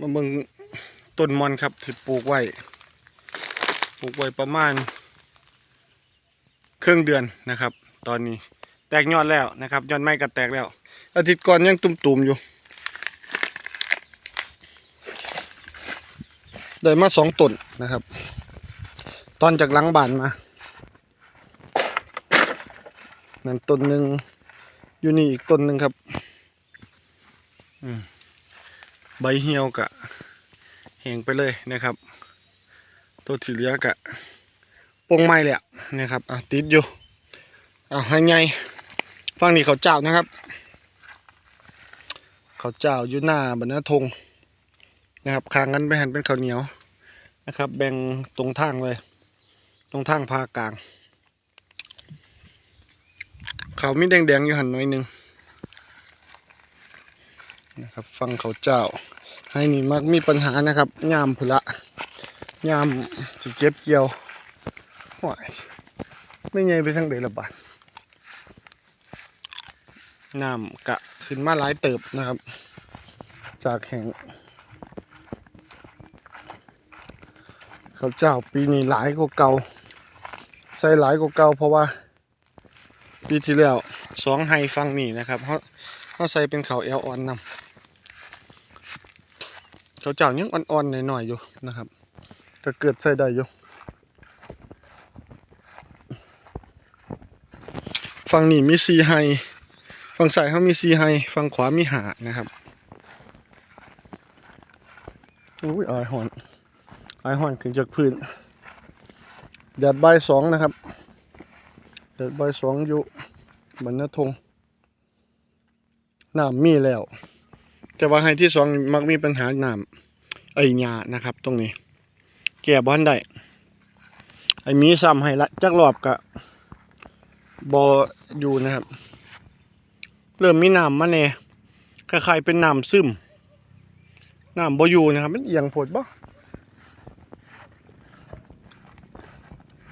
มาเบิ่งต้นมอนครับที่ปลูกไว้ปลูกไว้ประมาณครึ่งเดือนนะครับ ตอนนี้แตกยอดแล้วนะครับยอดไม้ก็แตกแล้ว อาทิตย์ก่อนยังตุ่มๆอยู่ ได้มาสองต้นนะครับ ตอนจากหลังบ้านมานั่นต้นหนึ่งอยู่นี่อีกต้นหนึ่งครับ อืม ใบเหี่ยวกะแห้งไปเลยนะครับ ตัวที่เหลือกะปงไม้เลยนะครับอะติดอยู่อะให้ไงฟังนี่เขาเจ้านะครับ เขาเจ้าอยู่หน้าบรรณทงนะครับคางกันไปหันเป็นข้าวเหนียวนะครับ แบ่งตรงทางเลย ตรงทางพาคกลาง เขามีแดงๆอยู่หันหน่อยนึง นะครับ ฟังเขาเจ้า ให้นี่มักมีปัญหานะครับยามพุละยามจะเก็บเกี่ยวว้ายไม่ไงไปทางเดละบาดน้ำกะขึ้นมาหลายเติบนะครับ จากแห่ง เขาเจ้าปีนี้หลายกว่าเก่าใส่หลายกว่าเก่าเพราะว่า ปีที่แล้วสองไฮฟังนี่นะครับเขาเขาใส่เป็นเขาเอลออนนำ เขาเจ้ายังอ่อนๆหน่อยๆอยู่นะครับ ก็เกิดใส่ได้อยู่ฝั่งนี้มีซีไฮฝั่งซ้ายเขามีซีไฮฝั่งขวามีหานะครับอุ้ยอายหอนอายหอนขึ้นจากพื้นแดดใบสองนะครับเดินบสองอยู่บรรณทงน้ำมีแล้ว แต่ว่าให้ที่สองมักมีปัญหาน้ำไอ้หญ้านะครับ ตรงนี้ แก่บ้านได้ไอ้มีซ้ำให้ละจักรอบกะบออยู่นะครับ เริ่มมีน้ำมาแน่คล้ายๆเป็นน้ำซึมน้ำบอยู่นะครับมันเอียงโผดบ่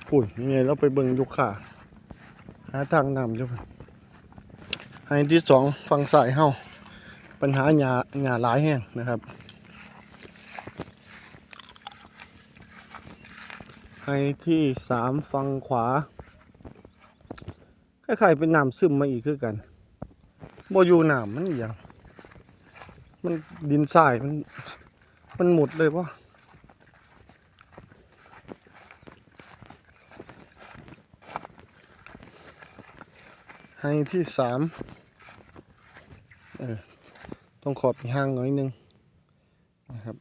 ปุ่นยังไงเราไปเบิ่งยุคขาหาทางนำอยู่ให้ที่สองฝั่งซ้ายเฮา ปัญหาหญ้าหญ้าหลายแห้งนะครับ ให้ที่สามฝั่งขวาคล้ายๆเป็นน้ำซึมมาอีกคือกันบ่อยู่น้ำมันอย่างมันดินทรายมัน มันหมดเลยปะให้ที่สามเออ งขอบีห่างน่อยหนึงนะครับ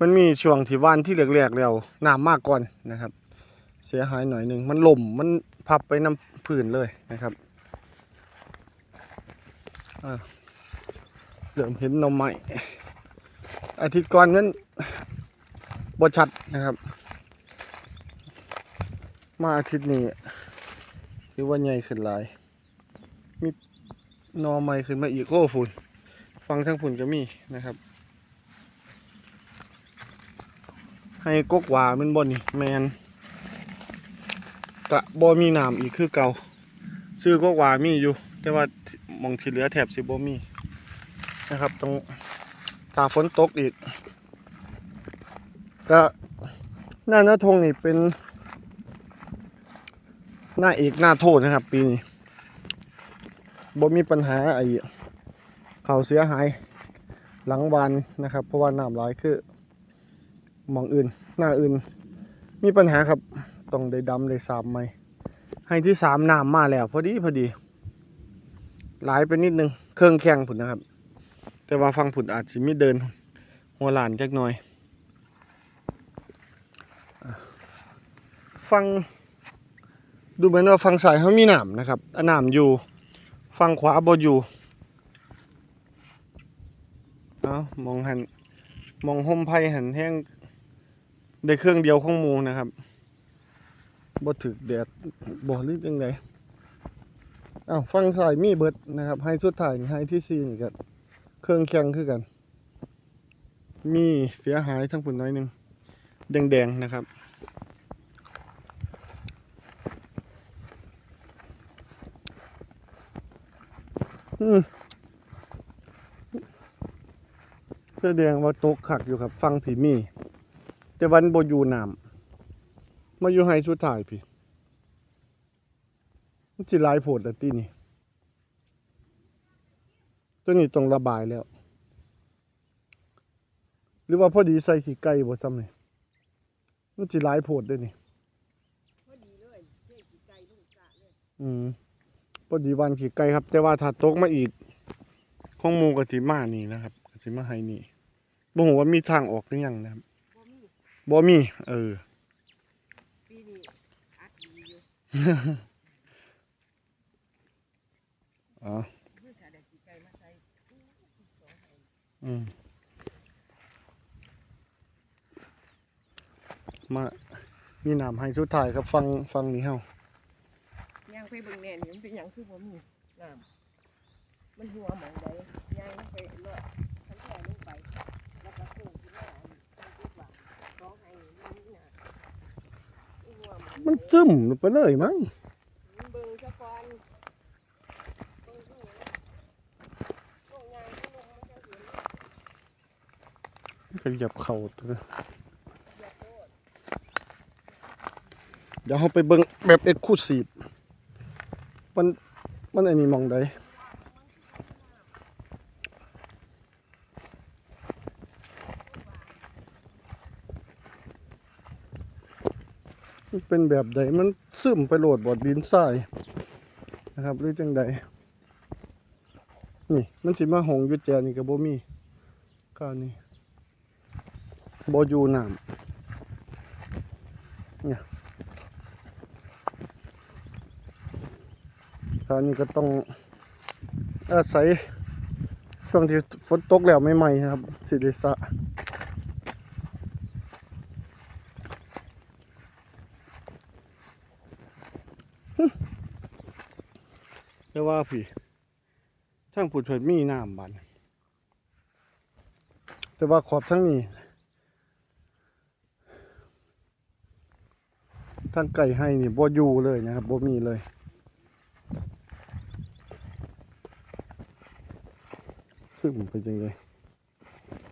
มันมีช่วงที่ว่านที่แรกๆแล้วน้ำมากก่อนนะครับ เสียหายหน่อยหนึ่งมันหล่มมันพับไปน้ำพื้นเลยนะครับเริ่มเห็นนมใหม่อาทิตย์ก่อนนั้นบชัดนะครับ มาอาทิตย์นี้คือว่าใหญ่ขึ้นหลาย มีนอใหม่ขึ้นมาอีกโอ้ฝุ่น ฟังทั้งฝุ่นก็มีนะครับให้กกหวามันบนนี่แมนกะบ่มีน้ำอีกคือเก่าซื้อกกหวามีอยู่ แต่ว่ามองที่เหลือแถบสิบ่มีนะครับตรงถ้าฝนตกอีก ก็หน้าหน้าทงนี่เป็นหน้าเอกหน้าโทษนะครับ ปีนี้บ่มีปัญหาไอ้ เขาเสียหายหลังวานนะครับ เพราะว่าน้ำร้ายคือมองอื่น หน้าอื่น มีปัญหาครับต้องได้ดำได้สามไหมให้ที่สามน้ำมาแล้วพอดีพอดีหลายไปนิดนึงเครื่องแข่งผุนนะครับ แต่ว่าฟังผุนอาจจะไมีเดิน หัวหลานจักหน่อยฟังดูเหมือนว่าฟังซ้ายเขามีหนามนะครับอันหนามอยู่ ฟังขวาบ่อยู่ เอามองหันมองห่มไผ่หันแห้งได้เครื่องเดียวของมูนะครับบ่ถึกแดดบ่หรือจังไดอ้าวฟังซ้ายมีเบิดนะครับให้สุดท้ายนี่ให้ที่สี่นี่ก็เครื่องแข็งคือกัน มีเสียหายทั้งผุนน้อยหนึงแดงๆนะครับอืม แสดงว่าตกขักอยู่ครับ ฟังผีมีแต่วันบอยู่น้ำมาอยู่ไฮสุดท้ายพี่มันสิลายโพดแล้วตีนี่ตัวนี้ต้องระบายแล้ว หรือว่าพอดีใส่ขี้ไก่บ่ซ้ำนี่มันสิลายโพดด้วยนี่พอดีเลยเสีไก่ลูกกะเลยอืมพอดีวันขี่ไก่ครับ แต่ว่าถ้าตกมาอีกข้องมูกะสิมานี่นะครับกสิมาให้นี่ บ่ฮู้ว่ามีทางออกหรือยังนะครับบ่มีบ่มี เออ ปีนี้อัดดีอยู่อ๋อเพื่อถ้าได้กี่ไก่มาใส่อู้สองไห้อืมมามีน้ำให้สุดท้ายครับฟังฟังนี่เฮาย่างไปเบิ่งแน่นี่มันเป็นหยังคือบ่มีน้ำมันหัวหมองใดย่างลงไปเลาะทั้งแค่ลงไป แล้วก็โค้งขึ้นมาอันนี้ทางทิศว่าสองไห้นี่มันมีน้ำ มันซึมไปเลยมั้งมันเบิ่งซะกอนเบิ่งดูโค้งย่างขึ้นลงมันจะเห็นก็เหยับเข่าตัวอย่าโทษเดี๋ยวเฮาไปเบิ่งแบบเอ็กซ์คลูซีฟมันมันอันนี้มองใด เป็นแบบใดมันซึมไปโหลดบอดดินทรายนะครับหรือจังใดนี่มันสิมาหงอยุดแจนี่กับโบมีก้าวนี่บอยู่น้ำเนี่ยคราวนี้ก็ต้องอาศัยช่วงที่ฝนตกแล้วใหม่ๆครับสิริสะ แต่ว่า พี่ทั้งผุดเผิดมีน้ำบันแต่ว่าขอบทั้งนี้ทั้งไก่ให้นี่บ่อยู่เลยนะครับบ่มีเลยซึ่งเป็นยังไง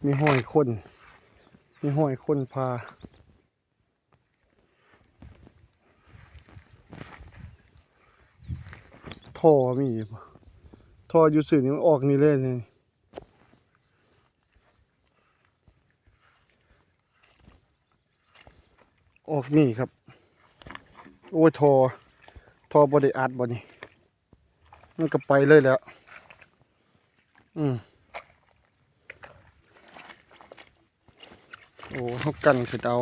มีห้อยคน มีห้อยคนพา ท่อมีอยู่ท่ออยู่สื่อนี่มันออกนี่เลยนี่ออกนี่ครับ โอ้ยท่อท่อบไดิอัดบ่นี่มันก็ไปเลยแล้ว อืมโอ้เขากันขึ้นเอา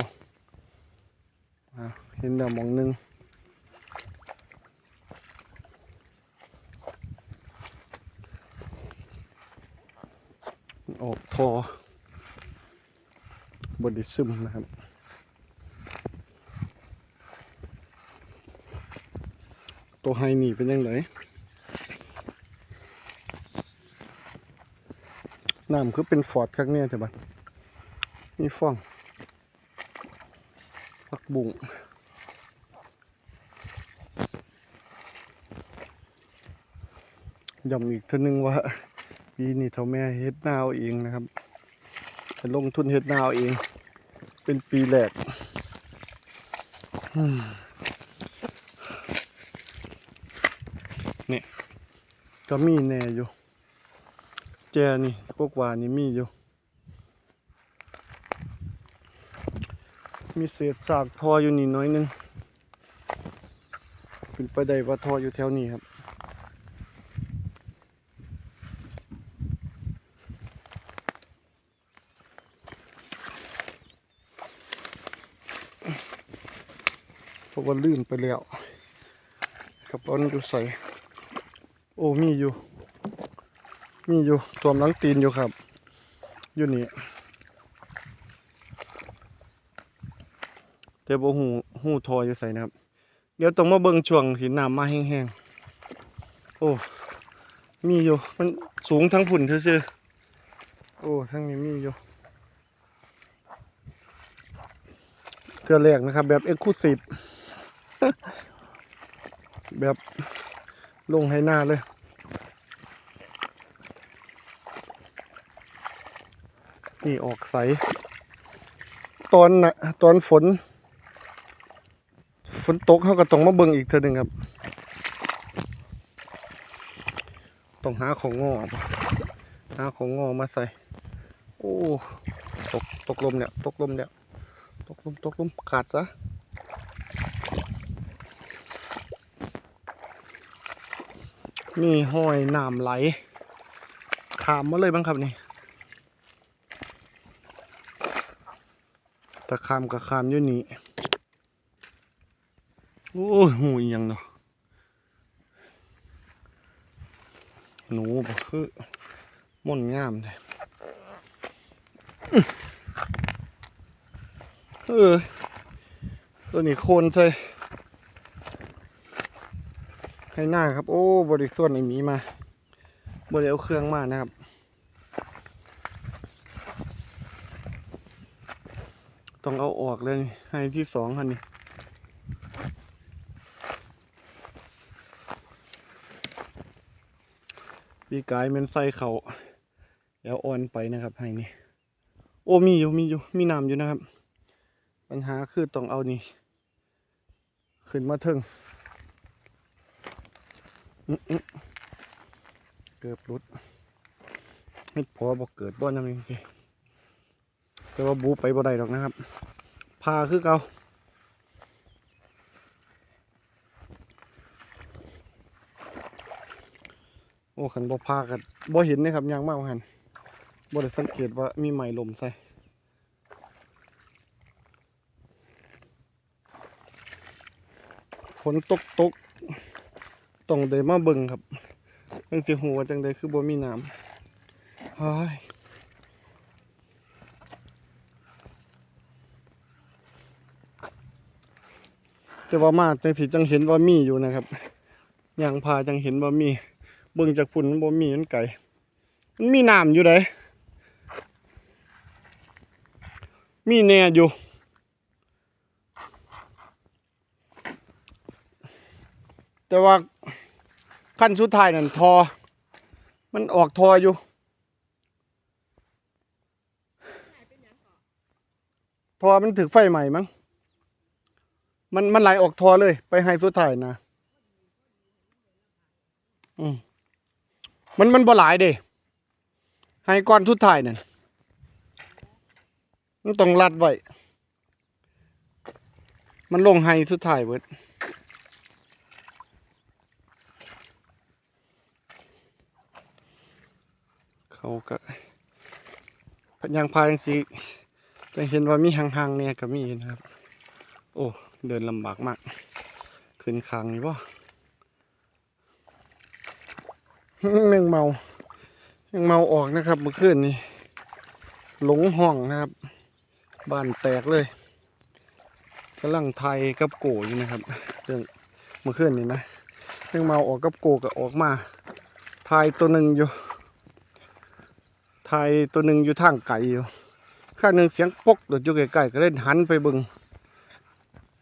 เห็นแล้วหมองนึง ออกทอบไดิซึมนะครับ ตัวไฮนี่เป็นยังไงน้ำคือเป็นฟอร์ดข้างเนี่ยแต่บัดมีฟองผักบุ้งย้ำอีกเทีนึงว่า ปีนี้เท่าแม่เฮ็ดนาเอาเองนะครับลงทุนเฮ็ดนาเอาเอง เป็นปีแรกเนี่ยก็มีแน่อยู่ แจนี่กกว่านี่มีอยู่ มีเศษซากทออยู่นี่น้อยนึงเป็นไปได้ว่าทออยู่แถวนี้ครับ เพราะ ว่าลื่นไปแล้วกระเป๋ามันอยู่ใส่โอ้มีอยู่ มีอยู่ตัวมลังตีนอยู่ครับ อยู่นี่แต่บ่หูหูทออยู่ใส่นะครับ เดี๋ยวต้องมาเบิ่งช่วงที่น้ำมาแห้งๆ โอ้ มีอยู่ มันสูงทั้งผุ่นซื่อโอ้ทั้งนี้มีอยู่เทือแรกนะครับ แบบเอ็กซ์คลูซีฟ แบบลงให้หน้าเลย นี่ออกใส ตอนน่ะตอนฝน ฝนตกเขาก็ต้องมาเบิ่งอีกเทื่อหนึงครับ ต้องหาของงอหาของงอมาใส่ โอ้ ตกตกลมเนี่ย ตกลมเนี่ย ตกลมตกลมขาดซะ นี่ห้อยน้ำไหล ขามมาเลยบ้างครับนี่ตะขามกับขามอยู่นี่ โอ้ยหูยังเนาะหนูบ่คือม่อนงามเลยเออตัวนี้โคนใส่ ให้หน้าครับ โอ้บริส่วนไอ้หมีมาบริเอาเครื่องมานะครับ ต้องเอาออกเลยให้ที่สองคันนี้ปีกายแมันใส่เขาแล้วอ่อนไปนะครับให้นี่โอ้มีอยู่มีอยู่มีน้ำอยู่นะครับ ปัญหาคือต้องเอานี่ขึ้นมาถึง เกือบหลุดเฮ็ดพอบอกเกิดบ่นั่นเองแต่ว่าบูไปบ่ได้ดอกนะครับ พาคือเกาโอ้ขันบ่พากันบ่เห็นนะครับยางมากหันบ่ได้สังเกตว่ามีไหมลมใส่ฝนตกตก ต้องได้มาเบิ่งครับจังสิหัวจังใดคือบ่มีน้ำเฮ้ยแต่ว่ามาจังสิจังเห็นว่ามีอยู่นะครับยางพาจังเห็นว่ามี เบิ่งจากฝุ่นบ่มีมันไก่มันมีน้ำอยู่ไดมีแน่อยู่แต่ว่า ขั้นสุดท้ายนั่นทอ มันออกทออยู่ทอมันถึกไฟใหม่มั้ง มันมันไหลออกทอเลย ไปให้สุดท้ายนะอืมมันมันบ่หลายเด้ให้ก้อนสุดท้ายนั่นมันต้องรัดไว้ มันลงให้สุดท้ายเบิด เขา ก็ยางพาจังสิจะเห็นว่ามีห่างๆเนี่ยก็มีนะครับ โอ้ เดินลำบากมาก ขึ้นคางนี่บ่แมงเมาแมงเมาออกนะครับเมื่อคืนนี้หลงห้องนะครับบ้านแตกเลยกำลังไทยกับโกอยู่นะครับเรื่องเมื่อคืนนี้นะแมงเมาออกกับโกก็ออกมาไทยตัวหนึ่งอยู่ ไทยตัวหนึ่งอยู่ทางไกลอยู่ข้างหนึ่งเสียงปกโดดอยู่ใกลๆก็เล่นหันไปบึง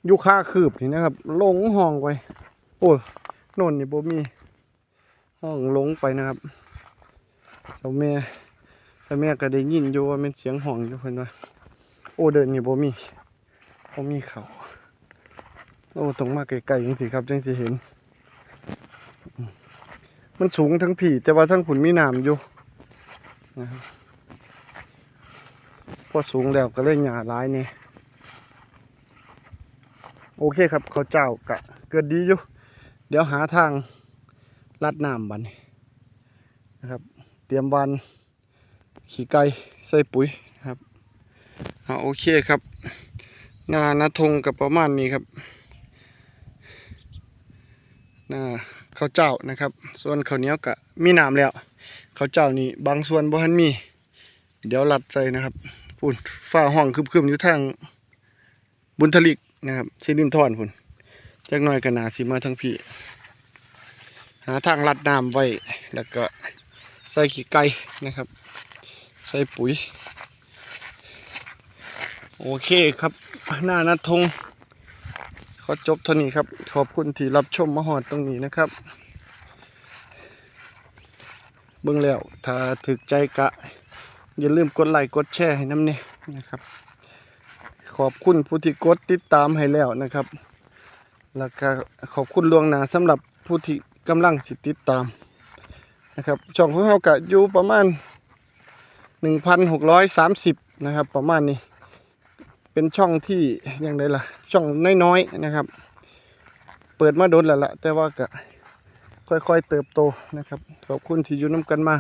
อยู่ค่าคืบนี่นะครับ ลงห้องไปโอ้โน่นนี่บ่มี ห้องลงไปนะครับเจ้าแม่เจ้าแม่ก็ได้ยินอยู่ว่าเป็นเสียงห้องอยู่เพิ่นว่าโอ้เดินนี่บ่มีบ่มีเขาโอ้ต้องมาไกลๆจังสิครับจังสิเห็นมมันสูงทั้งผีแต่ว่าทั้งผุนมีน้ำอยู่ นะครับพอสูงแล้วก็เลยหยาร้ายนี่โอเคครับ เขาเจ้ากะเกิดดีอยู่ เดี๋ยวหาทางลัดน้ำบันนะครับ เตรียมวันขี่ไก่ใส่ปุ๋ยครับอ่าโอเคครับหน้านาทงกับประมาณนี้ครับหน้าข้าวเจ้านะครับ ส่วนข้าวเหนียวกะมีน้ำแล้ว ขาวเจ้านี่บางส่วนบ่ทันมี เดี๋ยวลัดใส่นะครับพุ่นฝ้าห้องคึมๆอยู่ทางบุญทลิกนะครับซิลินทอนพุ่นจักหน่อยก็น่าสิมาทางพี่ หาทางลัดน้ำไว้ แล้วก็ใส่ขี้ไก่นะครับ ใส่ปุ๋ย โอเคครับ หน้านัดทงขอจบเท่านี้ครับ ขอบคุณที่รับชมมหอดตรงนี้นะครับ เบิ่งแล้ว ถ้าถึกใจกะ อย่าลืมกดไลค์กดแชร์ให้น้ำเนี่ยนะครับ ขอบคุณผู้ที่กดติดตามให้แล้วนะครับ แล้วก็ขอบคุณลวงหนาสำหรับผู้ที่กำลังสิติดตามนะครับช่องของเราก็อยู่ประมาณ 1,630 นะครับ ประมาณนี้ เป็นช่องที่ยังไงล่ะ ช่องน้อยๆนะครับ เปิดมาโดนแล้วล่ะแต่ว่าก็ ค่อยๆเติบโตนะครับ ขอบคุณที่อยู่น้ำกันมา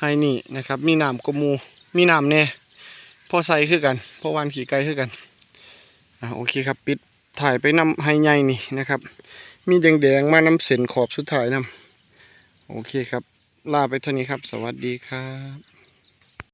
ให้นี่นะครับ มีหน้ำกมู มีหน้ำแน่พอใส่คือกันพอวานขี่ไก่คือกันอ่าโอเคครับ ปิดถ่ายไปนำให้ใหญ่นี่นะครับ มีแดงๆมาน้ำเส้นขอบสุดท้ายนำโอเคครับ ลาไปเท่านี้ครับ สวัสดีครับ